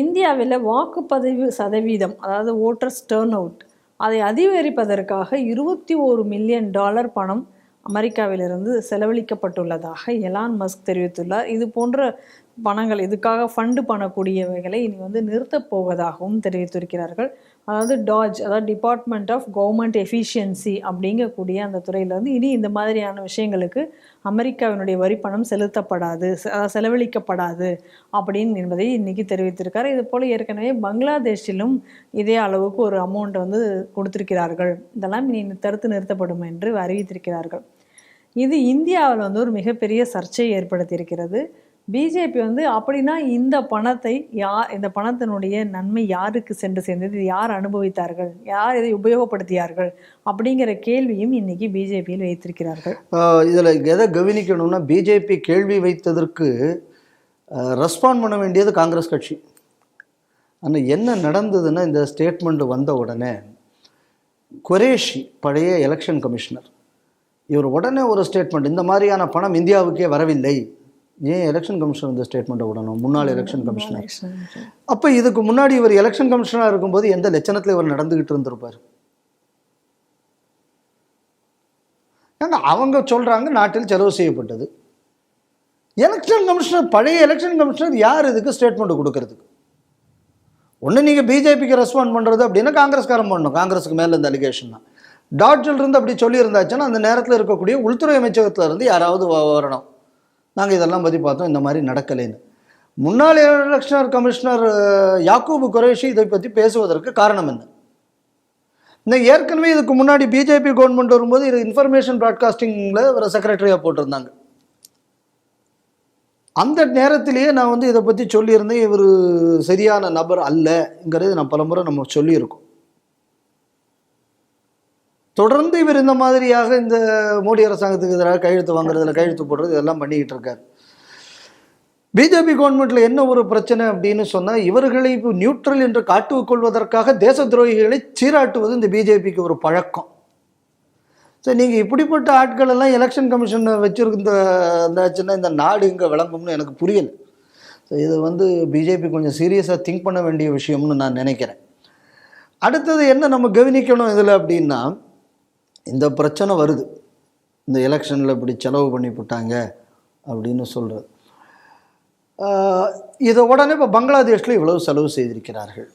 இந்தியாவில் வாக்குப்பதிவு சதவீதம் அதாவது ஓட்டர்ஸ் டேர்ன் அவுட் அதை அதிகரிப்பதற்காக இருபத்தி ஒரு மில்லியன் டாலர் பணம் அமெரிக்காவிலிருந்து செலவழிக்கப்பட்டுள்ளதாக எலான் மஸ்க் தெரிவித்துள்ளார். இது போன்ற பணங்கள் இதுக்காக ஃபண்டு பண்ணக்கூடியவைகளை இனி வந்து நிறுத்தப் போவதாகவும் தெரிவித்திருக்கிறார்கள். அதாவது டாஜ் அதாவது டிபார்ட்மெண்ட் ஆஃப் கவர்மெண்ட் எஃபிஷியன்சி அப்படிங்கக்கூடிய அந்த துறையில் வந்து இனி இந்த மாதிரியான விஷயங்களுக்கு அமெரிக்காவினுடைய வரி பணம் செலுத்தப்படாது செலவழிக்கப்படாது அப்படின்னு என்பதை இன்றைக்கி தெரிவித்திருக்காரு. இது போல் ஏற்கனவே பங்களாதேஷிலும் இதே அளவுக்கு ஒரு அமௌண்ட் வந்து கொடுத்திருக்கிறார்கள். இதெல்லாம் இனி தடுத்து நிறுத்தப்படும் என்று அறிவித்திருக்கிறார்கள். இது இந்தியாவில் வந்து ஒரு மிகப்பெரிய சர்ச்சையை ஏற்படுத்தியிருக்கிறது. பிஜேபி வந்து அப்படின்னா இந்த பணத்தை யார் இந்த பணத்தினுடைய நன்மை யாருக்கு சென்று சேர்ந்தது? யார் அனுபவித்தார்கள்? யார் இதை உபயோகப்படுத்தியார்கள்? அப்படிங்கிற கேள்வியும் இன்னைக்கு பிஜேபியில் வைத்திருக்கிறார்கள். இதில் எதை கவனிக்கணும்னா பிஜேபி கேள்வி வைத்ததற்கு ரெஸ்பாண்ட் பண்ண வேண்டியது காங்கிரஸ் கட்சி. ஆனால் என்ன நடந்ததுன்னா இந்த ஸ்டேட்மெண்ட் வந்த உடனே குரேஷி பழைய எலெக்ஷன் கமிஷனர் இவர் உடனே ஒரு ஸ்டேட்மெண்ட் இந்த மாதிரியான பணம் இந்தியாவுக்கே வரவில்லை. ஏன் எலெக்ஷன் கமிஷனர் இந்த ஸ்டேட்மெண்ட்டை விடணும்? முன்னாள் எலெக்ஷன் கமிஷனர் அப்போ இதுக்கு முன்னாடி இவர் எலெக்ஷன் கமிஷனராக இருக்கும்போது எந்த லட்சணத்தில் இவர் நடந்துக்கிட்டு இருந்திருப்பார்? ஏன்னா அவங்க சொல்கிறாங்க நாட்டில் செலவு செய்யப்பட்டது. எலெக்ஷன் கமிஷனர் பழைய எலெக்ஷன் கமிஷனர் யார் இதுக்கு ஸ்டேட்மெண்ட் கொடுக்கறதுக்கு? ஒன்று நீங்கள் பிஜேபிக்கு ரெஸ்பாண்ட் பண்ணுறது அப்படின்னா காங்கிரஸ்காரன் பண்ணணும். காங்கிரஸுக்கு மேலே இந்த அலிகேஷன் தான். டாட்ஜில் இருந்து அப்படி சொல்லியிருந்தாச்சுன்னா அந்த நேரத்தில் இருக்கக்கூடிய உள்துறை அமைச்சகத்துல இருந்து யாராவது வரணும். நாங்கள் இதெல்லாம் பற்றி பார்த்தோம் இந்த மாதிரி நடக்கலைன்னு. முன்னாள் எலெக்ஷனர் கமிஷனர் யாக்கூபு குரேஷி இதை பற்றி பேசுவதற்கு காரணம் என்ன? இந்த ஏற்கனவே இதுக்கு முன்னாடி பிஜேபி கவர்மெண்ட் வரும்போது இது இன்ஃபர்மேஷன் ப்ராட்காஸ்டிங்கில் ஒரு செக்ரட்டரியாக போட்டிருந்தாங்க. அந்த நேரத்திலேயே நான் வந்து இதை பற்றி சொல்லியிருந்தேன் இவர் சரியான நபர் அல்லங்கிறது நான் பலமுறை நம்ம சொல்லியிருக்கோம். தொடர்ந்து இவர் இந்த மாதிரியாக இந்த மோடி அரசாங்கத்துக்கு எதிராக கையெழுத்து வாங்குறதுல கையெழுத்து போடுறது இதெல்லாம் பண்ணிக்கிட்டு இருக்கார். பிஜேபி கவர்மெண்ட்டில் என்ன ஒரு பிரச்சனை அப்படின்னு சொன்னால் இவர்களை இப்போ நியூட்ரல் என்று காட்டுக் கொள்வதற்காக தேச துரோகிகளை சீராட்டுவது இந்த பிஜேபிக்கு ஒரு பழக்கம். சரி நீங்கள் இப்படிப்பட்ட ஆட்கள் எல்லாம் எலெக்ஷன் கமிஷன் வச்சிருந்த இருந்தாச்சுன்னா இந்த நாடு இங்கே விளங்கும்னு எனக்கு புரியல. ஸோ இது வந்து பிஜேபி கொஞ்சம் சீரியஸாக திங்க் பண்ண வேண்டிய விஷயம்னு நான் நினைக்கிறேன். அடுத்தது என்ன நம்ம கவனிக்கணும் இதில் அப்படின்னா இந்த பிரச்சனை வருது. இந்த எலெக்ஷனில் இப்படி செலவு பண்ணி போட்டாங்க அப்படின்னு சொல்கிறது இதை உடனே இப்போ பங்களாதேஷில் இவ்வளவு செலவு செய்திருக்கிறார்கள்.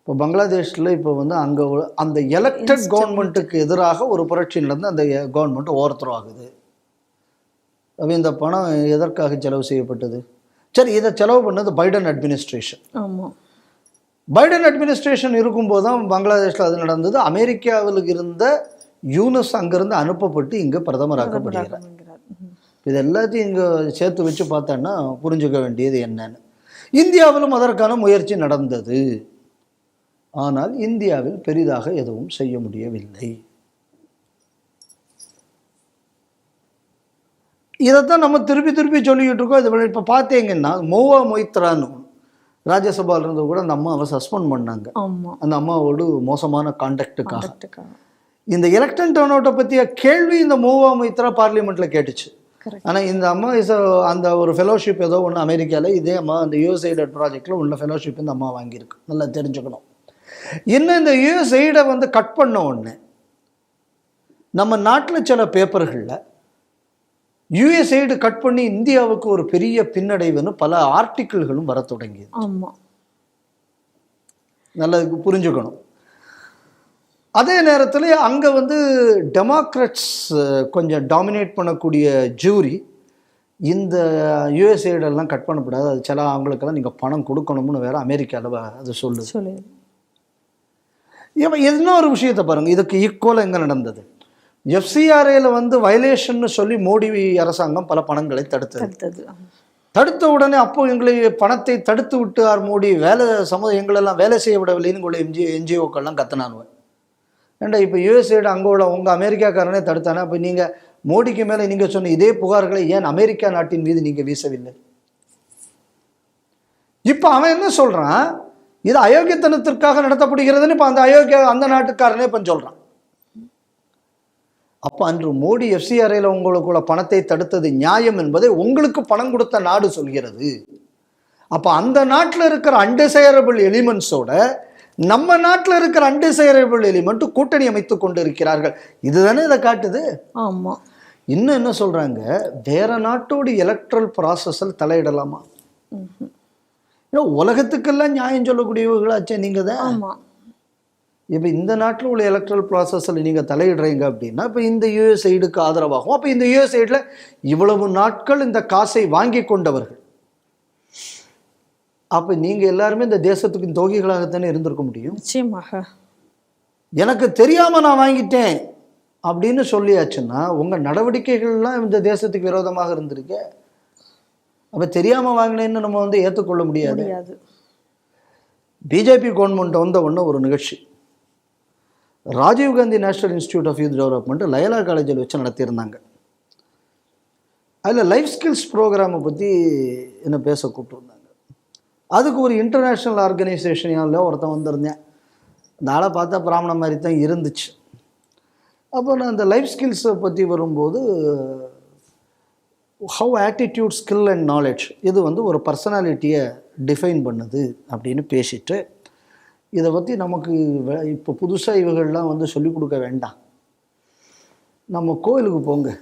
இப்போ பங்களாதேஷில் இப்போ வந்து அங்கே அந்த எலெக்டட் கவர்மெண்ட்டுக்கு எதிராக ஒரு புரட்சி நடந்து அந்த கவர்மெண்ட் ஓவர்த்ரோ ஆகுது அப்போ இந்த பணம் எதற்காக செலவு செய்யப்பட்டது? சரி இதை செலவு பண்ணது பைடன் அட்மினிஸ்ட்ரேஷன். ஆமாம் பைடன் அட்மினிஸ்ட்ரேஷன் இருக்கும்போது தான் பங்களாதேஷில் அது நடந்தது. அமெரிக்காவில் இருந்த யூனஸ் அங்கிருந்து அனுப்பப்பட்டு இங்கே பிரதமராக்கப்படுகிறார். இது எல்லாத்தையும் இங்கே சேர்த்து வச்சு பார்த்தோன்னா புரிஞ்சுக்க வேண்டியது என்னன்னு. இந்தியாவிலும் அதற்கான முயற்சி நடந்தது. ஆனால் இந்தியாவில் பெரிதாக எதுவும் செய்ய முடியவில்லை. இதைத்தான் நம்ம திருப்பி திருப்பி சொல்லிக்கிட்டு இருக்கோம். இது இப்போ பார்த்தீங்கன்னா மோவா மொய்த்ரான்னு ராஜ்யசபால இருந்து கூட அந்த அம்மாவை சஸ்பெண்ட் பண்ணாங்க. அந்த அம்மாவோடு மோசமான கான்டாக்டுக்காக இந்த எலெக்ஷன் டர்ன் அவுட்டை பற்றிய கேள்வி இந்த மோவா மொய்த்ரா பார்லிமெண்ட்டில் கேட்டுச்சு. ஆனால் இந்த அம்மா இஸ் அந்த ஒரு ஃபெலோஷிப் ஏதோ ஒன்று அமெரிக்காவில் இதே அம்மா அந்த யூஎஸ்ஐடட் ப்ராஜெக்டில் உள்ள ஃபெலோஷிப் இந்த அம்மா வாங்கியிருக்கு. நல்லா தெரிஞ்சுக்கணும். இன்னும் இந்த யூஎஸ்ஐடை வந்து கட் பண்ண உடனே நம்ம நாட்டில் சில பேப்பர்களில் யூஎஸ்ஐடு கட் பண்ணி இந்தியாவுக்கு ஒரு பெரிய பின்னடைவுன்னு பல ஆர்டிக்கிள்களும் வர தொடங்கியது நல்லா புரிஞ்சுக்கணும். அதே நேரத்தில் அங்கே வந்து டெமோக்ராட்ஸ் கொஞ்சம் டாமினேட் பண்ணக்கூடிய ஜூரி இந்த யூஎஸ்ஏடெல்லாம் கட் பண்ணக்கூடாது அது சில அவங்களுக்கெல்லாம் நீங்கள் பணம் கொடுக்கணும்னு வேற அமெரிக்காவில் அது சொல்லு இப்போ இன்னொரு விஷயத்தை பாருங்கள் இதுக்கு ஈக்குவலாக எங்கே நடந்தது? எஃப்சிஆர்ஏல வந்து வயலேஷன்னு சொல்லி மோடி அரசாங்கம் பல பணங்களை தடுத்தது. தடுத்த உடனே அப்போ எங்களை பணத்தை தடுத்து விட்டார் மோடி. வேலை சமுதாயம் எங்களெல்லாம் வேலை செய்ய விடவில்லைன்னு என்ஜி என்ஜிஓக்கள்லாம் கத்துனானுவேன் ஏண்டா இப்போ யூஎஸ்ஏடு அங்கே உள்ள உங்கள் அமெரிக்காக்காரனே தடுத்தானே? அப்போ நீங்கள் மோடிக்கு மேலே நீங்கள் சொன்ன இதே புகார்களை ஏன் அமெரிக்கா நாட்டின் மீது நீங்கள் வீசவில்லை? இப்போ அவன் என்ன சொல்கிறான் இது அயோக்கியத்தனத்திற்காக நடத்தப்படுகிறதுன்னு இப்போ அந்த அயோக்கிய அந்த நாட்டுக்காரனே இப்போ சொல்கிறான் அப்போ அன்று மோடி எஃப்சிஆர்ஐயில் உங்களுக்குள்ள பணத்தை தடுத்தது நியாயம் என்பதை உங்களுக்கு பணம் கொடுத்த நாடு சொல்கிறது. அப்போ அந்த நாட்டில் இருக்கிற அன்டிசைரபிள் எலிமெண்ட்ஸோட நம்ம நாட்டில் இருக்கிற அன்டிசைரபிள் எலிமெண்ட் கூட்டணி அமைத்து கொண்டு இருக்கிறார்கள் இதுதானே இதை காட்டுது? ஆமா. இன்னும் என்ன சொல்றாங்க? வேற நாட்டோட எலக்ட்ரல் ப்ராசஸில் தலையிடலாமா. ஏன்னா உலகத்துக்கெல்லாம் நியாயம் சொல்லக்கூடியவர்களாச்சே நீங்க தான் ஆமா. இப்போ இந்த நாட்டில் உள்ள எலக்ட்ரல் ப்ராசஸில் நீங்கள் தலையிடுறீங்க அப்படின்னா இப்போ இந்த யூஎஸ்ஐடுக்கு ஆதரவாகும். அப்போ இந்த யூஎஸ்ஐடில் இவ்வளவு நாட்கள் இந்த காசை வாங்கி கொண்டவர்கள். அப்போ நீங்கள் எல்லாருமே இந்த தேசத்துக்கு தோகிகளாகத்தானே இருந்திருக்க முடியும்? நிச்சயமாக. எனக்கு தெரியாமல் நான் வாங்கிட்டேன் அப்படின்னு சொல்லியாச்சுன்னா உங்கள் நடவடிக்கைகள்லாம் இந்த தேசத்துக்கு விரோதமாக இருந்திருக்கே? அப்போ தெரியாமல் வாங்கினேன்னு நம்ம வந்து ஏற்றுக்கொள்ள முடியாது. பிஜேபி கவர்மெண்ட் வந்த உடனே ஒரு நிகழ்ச்சி. Rajiv Gandhi national institute of youth development Loyola காலேஜில் வச்சு நடத்தியிருந்தாங்க. அதில் லைஃப் ஸ்கில்ஸ் ப்ரோக்ராமை பற்றி என்ன பேச கூப்பிட்டுருந்தாங்க அதுக்கு ஒரு இன்டர்நேஷ்னல் ஆர்கனைசேஷனில் ஒருத்தன் வந்திருந்தேன். அந்த ஆளை பார்த்தா பிராமண மாதிரி தான் இருந்துச்சு. அப்போ நான் அந்த லைஃப் ஸ்கில்ஸை பற்றி வரும்போது how attitude skill and knowledge இது வந்து ஒரு பர்சனாலிட்டியை டிஃபைன் பண்ணுது அப்படின்னு பேசிட்டு இதை பற்றி நமக்கு வே- இப்போ புதுசாக இவர்கள்லாம் வந்து சொல்லிக் கொடுக்க வேண்டாம். நம்ம கோயிலுக்கு போங்க.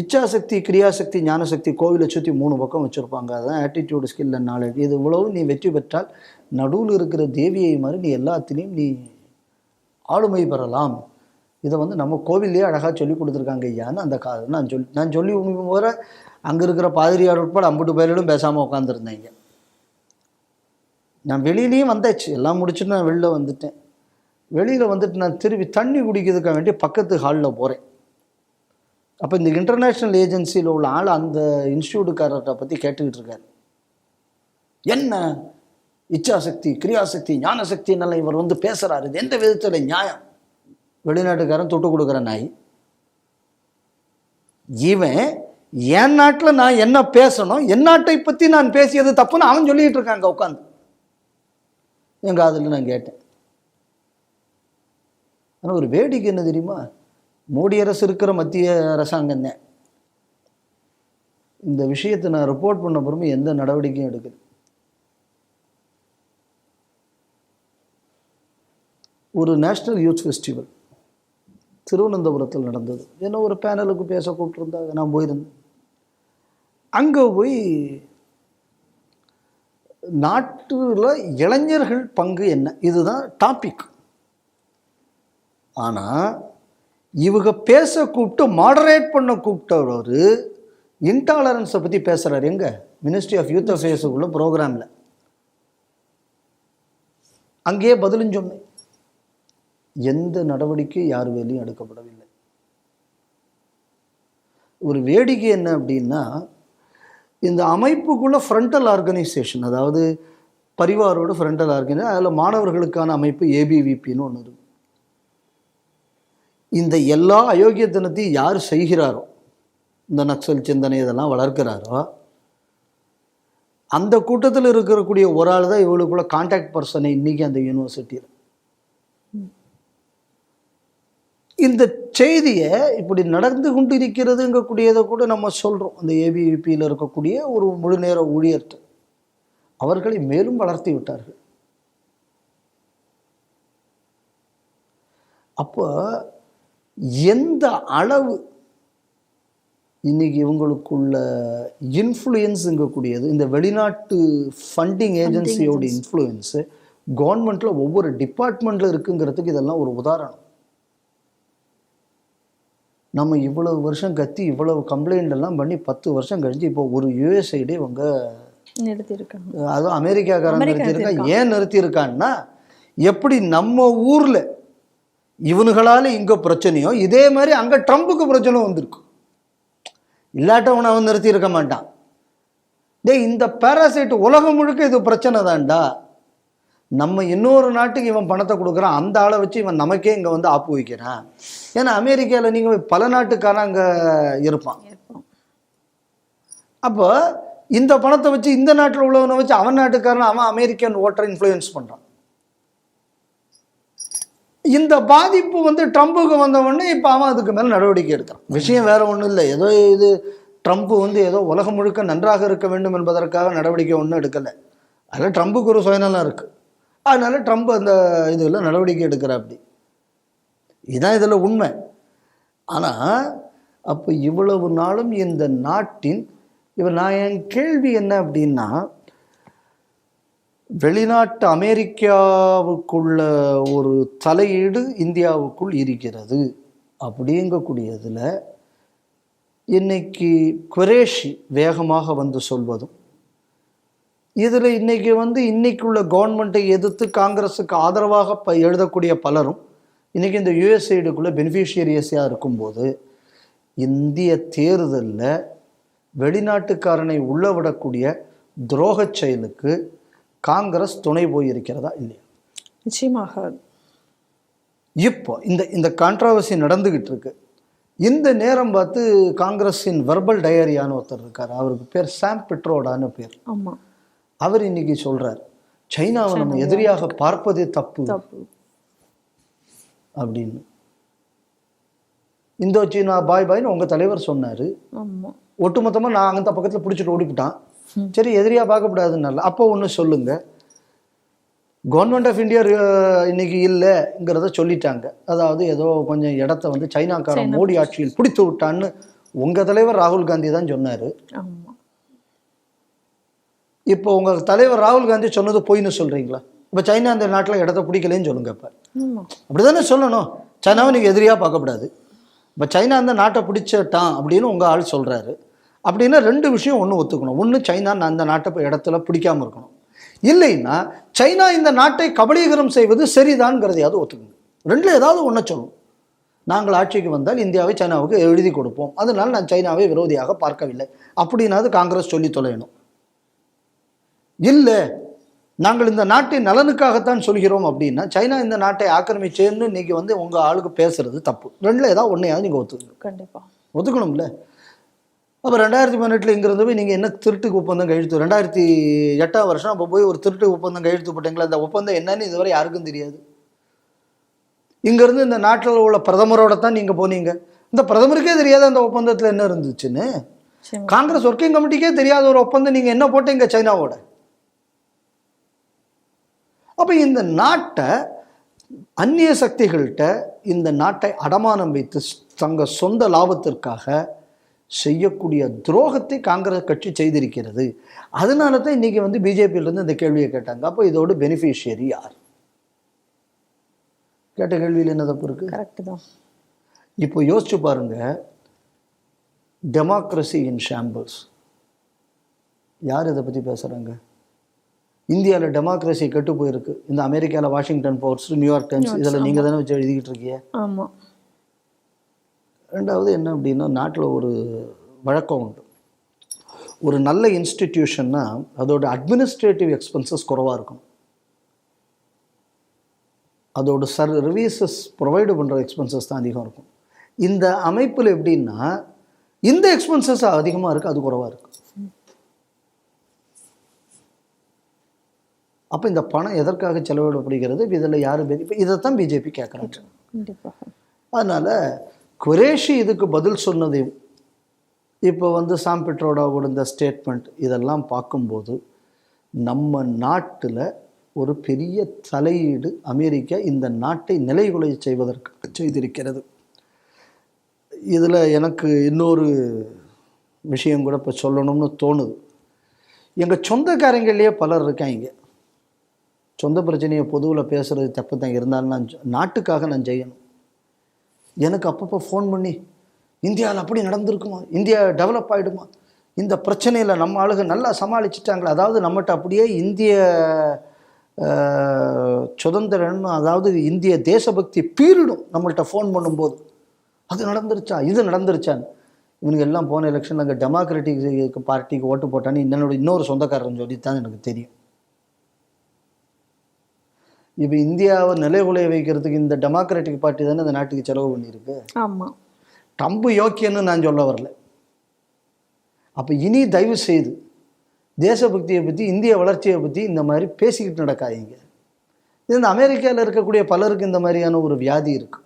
இச்சாசக்தி கிரியாசக்தி ஞானசக்தி கோவிலை சுற்றி மூணு பக்கம் வச்சுருப்பாங்க. அதான் ஆட்டிடியூடு ஸ்கில் அண்ட் நாலேஜ் இது இவ்வளவு நீ வெற்றி பெற்றால் நடுவில் இருக்கிற தேவியை மாதிரி நீ எல்லாத்திலையும் நீ ஆளுமை பெறலாம். இதை வந்து நம்ம கோவில்லையே அழகாக சொல்லி கொடுத்துருக்காங்க ஐயான்னு அந்த கா நான் சொல்லி நான் சொல்லி போகிற அங்கே இருக்கிற பாதிரியார் உட்பட அம்புட்டு பேரிலும் பேசாமல் உட்காந்துருந்தேங்க நான் வெளியிலையும் வந்தாச்சு. எல்லாம் முடிச்சுட்டு நான் வெளில வந்துட்டேன். வெளியில் வந்துட்டு நான் திருப்பி தண்ணி குடிக்கிறதுக்காக வேண்டி பக்கத்து ஹாலில் போகிறேன் அப்போ இந்த இன்டர்நேஷ்னல் ஏஜென்சியில் உள்ள ஆள் அந்த இன்ஸ்டியூட்டுக்காரர்கிட்ட பற்றி கேட்டுக்கிட்டு இருக்கார் என்ன? இச்சாசக்தி கிரியாசக்தி ஞானசக்தின்னெல்லாம் இவர் வந்து பேசுகிறாரு இது எந்த விதத்தில் நியாயம்? வெளிநாட்டுக்காரன் தொட்டு கொடுக்குற நாய். இவன் என் நாட்டில் நான் என்ன பேசணும்? என் நாட்டை பற்றி நான் பேசியது தப்புன்னு அவன் சொல்லிட்டு இருக்காங்க உட்காந்து என் காதில் நான் கேட்டேன். ஆனால் ஒரு வேடிக்கை என்ன தெரியுமா? மோடி அரசு இருக்கிற மத்திய அரசாங்கம் தான். இந்த விஷயத்தை நான் ரிப்போர்ட் பண்ண பிறகு எந்த நடவடிக்கையும் எடுக்குது ஒரு நேஷ்னல் யூத் ஃபெஸ்டிவல் திருவனந்தபுரத்தில் நடந்தது. என்ன ஒரு பேனலுக்கு பேச கூப்பிட்டுருந்தாங்க. நான் போயிருந்தேன். அங்கே போய் நாட்டில் இளைஞர்கள் பங்கு என்ன? இதுதான் டாபிக் ஆனால் இவங்க பேச கூப்பிட்டு மாடரேட் பண்ண கூப்பிட்டவர் இன்டாலரன்ஸை பற்றி பேசுகிறார் எங்கே? மினிஸ்ட்ரி ஆஃப் யூத் அஃபேர்ஸுக்குள்ள ப்ரோக்ராமில் அங்கேயே பதிலும் சொன்னேன். எந்த நடவடிக்கை யார் வேலையும் எடுக்கப்படவில்லை. ஒரு வேடிக்கை என்ன அப்படின்னா இந்த அமைப்புக்குள்ள ஃப்ரண்டல் ஆர்கனைசேஷன் அதாவது பரிவாரோட ஃப்ரண்டல் ஆர்கனைசேஷன் அதில் மாணவர்களுக்கான அமைப்பு ஏபிவிபின்னு ஒன்று இருக்கும் இந்த எல்லா அயோக்கியத்தனத்தையும் யார் செய்கிறாரோ இந்த நக்சல் சிந்தனை இதெல்லாம் வளர்க்கிறாரோ அந்த கூட்டத்தில் இருக்கக்கூடிய ஒரு ஆள் தான் இவளுக்குள்ள கான்டாக்ட் பர்சனை இன்றைக்கி அந்த யூனிவர்சிட்டியில் இந்த செய்தியை இப்படி நடந்து கொண்டு இருக்கிறதுங்கக்கூடியதை கூட நம்ம சொல்கிறோம் அந்த ஏபிவிபியில் இருக்கக்கூடிய ஒரு முழு நேர ஊழியர்கிட்ட அவர்களை மேலும் வளர்த்தி விட்டார்கள். அப்போ எந்த அளவு இன்னைக்கு இவங்களுக்குள்ள இன்ஃப்ளூயன்ஸுங்கக்கூடியது இந்த வெளிநாட்டு ஃபண்டிங் ஏஜென்சியோட இன்ஃப்ளூயன்ஸு கவர்மெண்ட்டில் ஒவ்வொரு டிபார்ட்மெண்ட்டில் இருக்குங்கிறதுக்கு இதெல்லாம் ஒரு உதாரணம். நம்ம இவ்வளவு வருஷம் கத்தி இவ்வளவு கம்ப்ளைண்ட் எல்லாம் பண்ணி பத்து வருஷம் கழிஞ்சு இப்போ ஒரு யூஎஸ்ஐடி இவங்க நிறுத்தியிருக்காங்க. அதுவும் அமெரிக்காக்காரன் அமெரிக்கா நிறுத்தியிருக்கான். ஏன் நிறுத்தியிருக்கான்னா எப்படி நம்ம ஊர்ல இவனுகளால இங்க பிரச்சனையோ இதே மாதிரி அங்க ட்ரம்புக்கு பிரச்சனை வந்திருக்கு. இல்லாட்டவனை அவன் நிறுத்தி இருக்க மாட்டான். டேய் இந்த பாராசைட் உலகம் முழுக்க இது பிரச்சனை தான்டா. நம்ம இன்னொரு நாட்டுக்கு இவன் பணத்தை கொடுக்குறான் அந்த ஆளை வச்சு இவன் நமக்கே இங்கே வந்து ஆப்பு வைக்கிறான். ஏன்னா அமெரிக்காவில் நீங்கள் பல நாட்டுக்காரன் அங்கே இருப்பான். அப்போ இந்த பணத்தை வச்சு இந்த நாட்டில் உள்ளவனை வச்சு அவன் நாட்டுக்காரன் அவன் அமெரிக்கன் ஓட்டரை இன்ஃப்ளூயன்ஸ் பண்ணுறான் இந்த பாதிப்பு வந்து ட்ரம்புக்கு வந்தவொடனே இப்போ அவன் அதுக்கு மேலே நடவடிக்கை எடுக்கிறான். விஷயம் வேற ஒன்றும் இல்லை. ஏதோ இது ட்ரம்ப் வந்து ஏதோ உலகம் முழுக்க நன்றாக இருக்க வேண்டும் என்பதற்காக நடவடிக்கை ஒன்றும் எடுக்கலை. அதில் ட்ரம்புக்கு ஒரு சுயநலம் இருக்குது அதனால ட்ரம்ப் அந்த இதில் நடவடிக்கை எடுக்கிறாப்படி இதுதான் இதில் உண்மை. ஆனால் அப்போ இவ்வளவு நாளும் இந்த நாட்டின் இவர் நான் என் கேள்வி என்ன அப்படின்னா வெளிநாட்டு அமெரிக்காவுக்குள்ள ஒரு தலையீடு இந்தியாவுக்குள் இருக்கிறது அப்படிங்கக்கூடியதில் இன்னைக்கு குரேஷி வேகமாக வந்து சொல்வதும் இதில் இன்னைக்கு வந்து இன்னைக்குள்ள கவர்மெண்ட்டை எதிர்த்து காங்கிரஸுக்கு ஆதரவாக ப எழுதக்கூடிய பலரும் இன்றைக்கி இந்த யுஎஸ்ஐடுக்குள்ளே பெனிஃபிஷியரிஸாக இருக்கும்போது இந்திய தேர்தலில் வெளிநாட்டுக்காரனை உள்ள விடக்கூடிய துரோகச் செயலுக்கு காங்கிரஸ் துணை போயிருக்கிறதா இல்லையா? நிச்சயமாக. இப்போ இந்த இந்த கான்ட்ரவர்சி நடந்துகிட்டு இருக்கு. இந்த நேரம் பார்த்து காங்கிரஸின் வெர்பல் டயரியான்னு ஒருத்தர் இருக்கார். அவருக்கு பேர் சாம் பெட்ரோடான்னு பேர். ஆமா. அவர் இன்னைக்கு சொல்றார் சைனாவை நம்ம எதிரியாக பார்ப்பதே தப்பு. அப்படின்னு. இந்தோ சீனா பாய் பாய்னு உங்க தலைவர் சொன்னாரு. ஆமா. ஒட்டுமொத்தமா நான் அந்த பக்கத்துல பிடிச்சிட்டு ஓடிவிட்டான் சரி எதிரியா பார்க்கக்கூடாதுன்னு அப்போ ஒன்று சொல்லுங்க. கவர்மெண்ட் ஆஃப் இந்தியா இன்னைக்கு இல்லைங்கிறத சொல்லிட்டாங்க. அதாவது ஏதோ கொஞ்சம் இடத்த வந்து சைனாக்காரன் மோடி ஆட்சியில் பிடித்து விட்டான்னு உங்க தலைவர் ராகுல் காந்தி தான் சொன்னாரு. இப்போ உங்க தலைவர் ராகுல் காந்தி சொன்னது பொய்ன்னு சொல்றீங்களா? இப்போ சைனா அந்த நாட்டில் இடத்த பிடிக்கலைன்னு சொல்லுங்க இப்போ. ஆமா. அப்படிதானே சொல்லணும். சைனாவை நீங்கள் எதிரியாக பார்க்கக்கூடாது இப்போ சைனா அந்த நாட்டை பிடிச்சிட்டான் அப்படின்னு உங்கள் ஆள் சொல்கிறாரு அப்படின்னா ரெண்டு விஷயம் ஒன்று ஒத்துக்கணும். ஒன்று சைனா அந்த நாட்டை இடத்துல பிடிக்காம இருக்கணும். இல்லைன்னா சைனா இந்த நாட்டை கபலீகரம் செய்வது சரிதான்ங்கிறதையாவது ஒத்துக்கணும். ரெண்டுல ஏதாவது ஒன்றை சொல்லணும். நாங்கள் ஆட்சிக்கு வந்தால் இந்தியாவை சைனாவுக்கு எழுதி கொடுப்போம். அதனால் நான் சைனாவை விரோதியாக பார்க்கவில்லை. அப்படின்னாவது காங்கிரஸ் சொல்லி தொலையணும். இல்லை நாங்கள் இந்த நாட்டின் நலனுக்காகத்தான் சொல்கிறோம் அப்படின்னா சைனா இந்த நாட்டை ஆக்கிரமிச்சேன்னு இன்னைக்கு வந்து உங்கள் ஆளுக்கு பேசுறது தப்பு. ரெண்டில் ஏதாவது ஒன்றையாவது நீங்கள் ஒத்துக்கணும். கண்டிப்பா. ஒத்துக்கணும்ல? அப்போ ரெண்டாயிரத்தி பதினெட்டில் இங்கிருந்து போய் நீங்கள் என்ன திருட்டுக்கு ஒப்பந்தம் கையெழுத்து? ரெண்டாயிரத்தி எட்டாம் வருஷம் அப்போ போய் ஒரு திருட்டு ஒப்பந்தம் கையெழுத்து போட்டீங்களா? அந்த ஒப்பந்தம் என்னன்னு இதுவரை யாருக்கும் தெரியாது. இங்கேருந்து இந்த நாட்டில் உள்ள பிரதமரோட தான் நீங்கள் போனீங்க. இந்த பிரதமருக்கே தெரியாத அந்த ஒப்பந்தத்தில் என்ன இருந்துச்சுன்னு? காங்கிரஸ் ஒர்க்கிங் கமிட்டிக்கே தெரியாத ஒரு ஒப்பந்தம் நீங்கள் என்ன போட்டீங்க சைனாவோட? அப்போ இந்த நாட்டை அந்நிய சக்திகள்கிட்ட இந்த நாட்டை அடமானம் வைத்து தங்க சொந்த லாபத்திற்காக செய்யக்கூடிய துரோகத்தை காங்கிரஸ் கட்சி செய்திருக்கிறது. அதனால தான் இன்னைக்கு வந்து பிஜேபியிலேருந்து இந்த கேள்வியை கேட்டாங்க. அப்போ இதோட பெனிஃபிஷியரி யார்? கேட்ட கேள்வியில் என்ன தப்பு இருக்கு? கரெக்ட் தான். இப்போ யோசிச்சு பாருங்க. டெமோக்ரஸி இன் ஷாம்பிள்ஸ் யார் இதை பற்றி பேசுகிறாங்க இந்தியாவில் டெமோக்ரஸி கெட்டு போயிருக்கு. இந்த அமெரிக்காவில் வாஷிங்டன் போஸ்ட் நியூயார்க் டைம்ஸ் இதில் நீங்கள் தானே வச்சு எழுதிக்கிட்டு இருக்கீங்க? ஆமா. ரெண்டாவது என்ன அப்படின்னா நாட்டில் ஒரு வழக்கம் உண்டு. ஒரு நல்ல இன்ஸ்டிடியூஷன்னா அதோட அட்மினிஸ்ட்ரேட்டிவ் எக்ஸ்பென்சஸ் குறைவாக இருக்கும் அதோட சர்வீசஸ் ப்ரொவைடு பண்ணுற எக்ஸ்பென்சஸ் தான் அதிகம் இருக்கும். இந்த அமைப்பில் எப்படின்னா இந்த எக்ஸ்பென்சஸ் அதிகமாக இருக்குது அது குறைவாக இருக்குது அப்போ இந்த பணம் எதற்காக செலவிடப்படுகிறது? இதில் யார் இப்போ இதைத்தான் பிஜேபி கேட்குறாங்க அதனால் குரேஷி இதுக்கு பதில் சொன்னதையும் இப்போ வந்து சாம் பெட்ரோடாவோட ஸ்டேட்மெண்ட் இதெல்லாம் பார்க்கும்போது நம்ம நாட்டில் ஒரு பெரிய தலையீடு அமெரிக்கா இந்த நாட்டை நிலைகுலை செய்வதற்கு செய்திருக்கிறது. இதில் எனக்கு இன்னொரு விஷயம் கூட இப்போ சொல்லணும்னு தோணுது. எங்கள் சொந்தக்காரங்கள்லேயே பலர் இருக்காங்க. சொந்த பிரச்சனையை பொதுவில் பேசுகிறது தப்பு தான் இருந்தாலும் நான் நாட்டுக்காக நான் செய்யணும் எனக்கு அப்பப்போ ஃபோன் பண்ணி இந்தியாவில் அப்படி நடந்திருக்குமா? இந்தியா டெவலப் ஆகிடுமா இந்த பிரச்சனையில் நம்ம ஆளுங்க நல்லா சமாளிச்சிட்டாங்களா? அதாவது நம்மகிட்ட அப்படியே இந்திய அஹ், சுதந்திரம் அதாவது இந்திய தேசபக்தி பீரிடும் நம்மள்கிட்ட ஃபோன் பண்ணும்போது. அது நடந்துருச்சா? இது நடந்துருச்சான்னு. இவனுக்கு எல்லாம் போன எலெக்ஷனில் அங்கே டெமோக்ராட்டிக் பார்ட்டிக்கு ஓட்டு போட்டான்னு என்னோட இன்னொரு சொந்தக்காரன் சொல்லி தான் எனக்கு தெரியும். இப்போ இந்தியாவை நிலைகுலைய வைக்கிறதுக்கு இந்த டெமோக்ராட்டிக் பார்ட்டி தானே இந்த நாட்டுக்கு செலவு பண்ணியிருக்கு? ஆமா. ட்ரம்ப் யோக்கியன்னு நான் சொல்ல வரல. அப்போ இனி தயவு செய்து தேசபக்தியை பற்றி இந்திய வளர்ச்சியை பற்றி இந்த மாதிரி பேசிக்கிட்டு நடக்காதீங்க. இது இந்த அமெரிக்காவில் இருக்கக்கூடிய பலருக்கு இந்த மாதிரியான ஒரு வியாதி இருக்கு.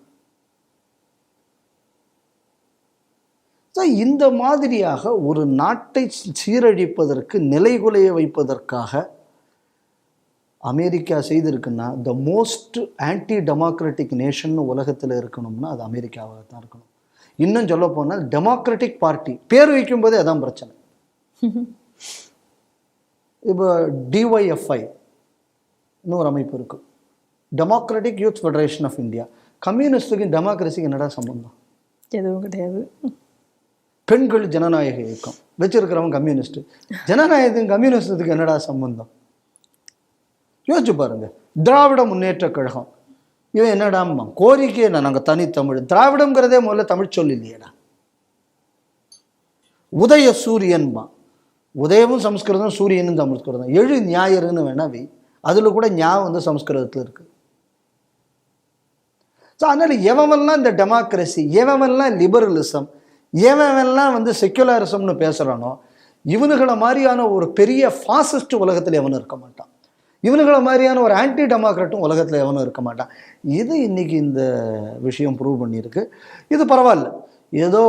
ஸோ இந்த மாதிரியாக ஒரு நாட்டை சீரழிப்பதற்கு நிலைகுலைய வைப்பதற்காக America செய்திருக்குன்னா the most anti democratic nation உலகத்தில் இருக்கணும்னா அது அமெரிக்காவாக தான் இருக்கணும். இன்னும் சொல்ல போனால் டெமோக்ராட்டிக் பார்ட்டி பேர் வைக்கும்போதே அதான் பிரச்சனை. இப்போ டிஒய்எஃப்ஐ இன்னொரு அமைப்பு இருக்கு. Democratic youth federation of India கம்யூனிஸ்டுக்கும் டெமோக்ரஸிக்கு என்னடா சம்பந்தம்? எதுவும் கிடையாது. பெண்கள் ஜனநாயக இயக்கம். வச்சிருக்கிறவன் கம்யூனிஸ்ட் ஜனநாயகத்துக்கும் கம்யூனிஸ்டத்துக்கு என்னடா சம்பந்தம்? யோசிச்சு பாருங்கள் திராவிட முன்னேற்ற கழகம். இவன் என்னடாம்மா? கோரிக்கை என்ன? நாங்கள் தனித்தமிழ் திராவிடங்கிறதே முதல்ல தமிழ் சொல் இல்லையடா. உதய சூரியன்மா. உதயமும் சம்ஸ்கிருதம் சூரியனும் சமஸ்கிருதம். எழு ஞாயிறுன்னு வேணாவி அதில் கூட ஞாபகம் வந்து சமஸ்கிருதத்தில் இருக்கு. ஸோ அதனால் எவமெல்லாம் இந்த டெமோக்ரஸி எவமெல்லாம் லிபரலிசம் எவமெல்லாம் வந்து செக்குலரிசம்னு பேசுகிறானோ இவனுகளை மாதிரியான ஒரு பெரிய ஃபாசிஸ்ட் உலகத்தில் எவனும் இருக்க மாட்டான். இவனுங்களை மாதிரியான ஒரு ஆன்டி டெமோக்ராட்டும் உலகத்தில் எவனும் இருக்க மாட்டான். இது இன்னைக்கு இந்த விஷயம் ப்ரூவ் பண்ணியிருக்கு. இது பரவாயில்ல. ஏதோ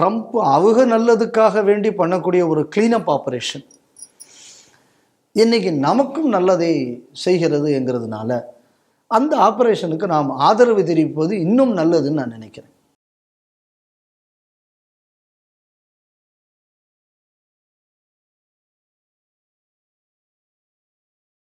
ட்ரம்ப் அவங்க நல்லதுக்காக வேண்டி பண்ணக்கூடிய ஒரு கிளீனப் ஆப்ரேஷன் இன்றைக்கி நமக்கும் நல்லதை செய்கிறது என்கிறதுனால அந்த ஆப்ரேஷனுக்கு நாம் ஆதரவு தெரிவிப்பது இன்னும் நல்லதுன்னு நான் நினைக்கிறேன்.